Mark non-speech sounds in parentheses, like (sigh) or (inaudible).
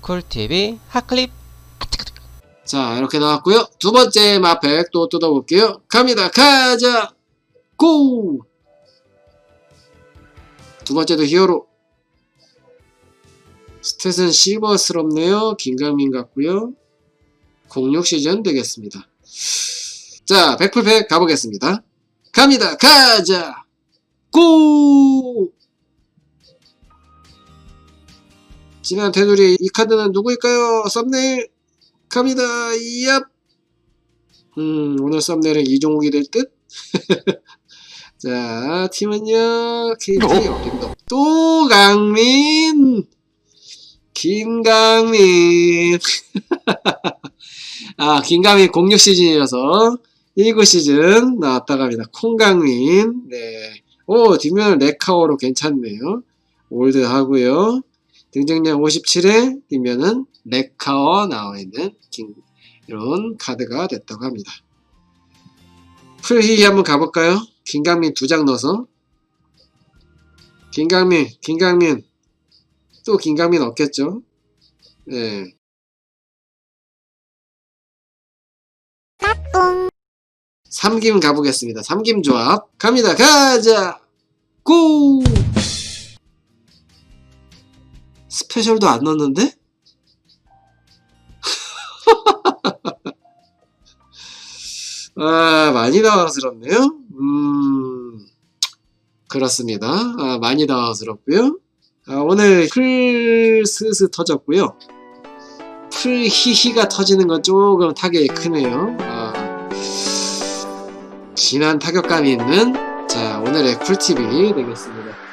쿨TV 핫클립 자, 이렇게 나왔고요. 두 번째 마팩 또 뜯어볼게요. 갑니다. 가자! 고! 두 번째도 히어로. 스탯은 시버스럽네요. 김강민 같고요. 06 시즌 되겠습니다. 자, 백풀팩 가보겠습니다. 갑니다. 가자! 고! 진한 테두리 이 카드는 누구일까요? 썸네일 갑니다. 얍. 음, 오늘 썸네일은 이종욱이 될 듯? (laughs) 자, 팀은요, KT 어림도. 또 강민! 김강민! (laughs) 아, 김강민 06 시즌이어서 19 시즌 나왔다가 합니다. 콩강민. 네. 오, 뒷면은 레카오로 괜찮네요. 올드 하고요. 등장량 57에 뒷면은 레카오 나와 있는 긴- 이런 카드가 됐다고 합니다. 풀히히 한번 가볼까요? 김강민 두 장 넣어서 김강민, 김강민 또 김강민 없겠죠? 네. 삼김 가보겠습니다. 삼김 조합 갑니다. 가자. 고! 스페셜도 안 넣었는데? (laughs) 아, 많이 당황스럽네요. 음, 그렇습니다. 아, 많이 당황스럽고요. 아, 오늘 풀 스스 터졌고요. 풀 히히가 터지는 건 조금 타격이 크네요. 아, 진한 타격감이 있는 자 오늘의 쿨팁이 되겠습니다.